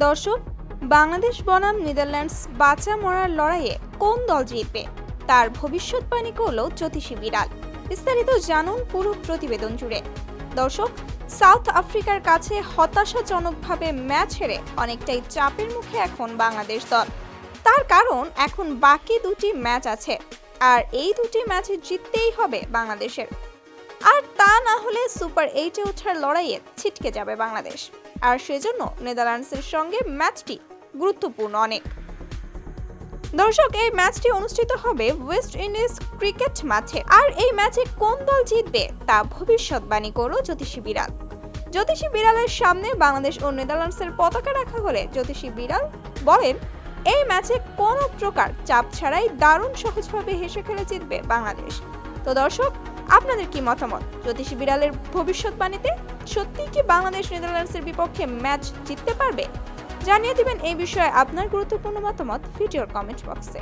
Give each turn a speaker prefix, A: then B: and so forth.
A: দর্শক, বাংলাদেশ বনাম নেদারল্যান্ডস বাঁচা মরার লড়াইয়ে কোন দল জিতবে? তার ভবিষ্যৎবাণী করল জ্যোতিষী বিড়াল। বিস্তারিত জানুন পুরো প্রতিবেদন জুড়ে। দর্শক, সাউথ আফ্রিকার কাছে হতাশাজনকভাবে ম্যাচ হেরে অনেকটাই চাপের মুখে এখন বাংলাদেশ দল। তার কারণ এখন বাকি দুটি ম্যাচ আছে, আর এই দুটি ম্যাচে জিততেই হবে বাংলাদেশের। আর তা না হলে সুপার এইটে ওঠার লড়াইয়ে ছিটকে যাবে বাংলাদেশ। আর সেজন্য নেদারল্যান্ডসের সঙ্গে ম্যাচটি গুরুত্বপূর্ণ অনেক। দর্শক, এই ম্যাচটি অনুষ্ঠিত হবে ওয়েস্ট ইন্ডিজ ক্রিকেট মাঠে। আর এই ম্যাচে কোন দল জিতবে তা ভবিষ্যৎবাণী করল জ্যোতিষী বিড়াল। জ্যোতিষী বিড়ালের সামনে বাংলাদেশ ও নেদারল্যান্ডসের পতাকা রাখা হলে জ্যোতিষী বিড়াল বলেন, এই ম্যাচে কোনো প্রকার চাপ ছাড়াই দারুণ সহজভাবে হেসে খেলে জিতবে বাংলাদেশ। তো দর্শক আপনাদের কি মতামত? জ্যোতিষী বিড়ালের ভবিষ্যৎবাণীতে সত্যিই কি বাংলাদেশ নেদারল্যান্ডসের বিপক্ষে ম্যাচ জিততে পারবে? জানিয়ে দিবেন এই বিষয়ে আপনার গুরুত্বপূর্ণ মতামত ভিডিওর কমেন্ট বক্সে।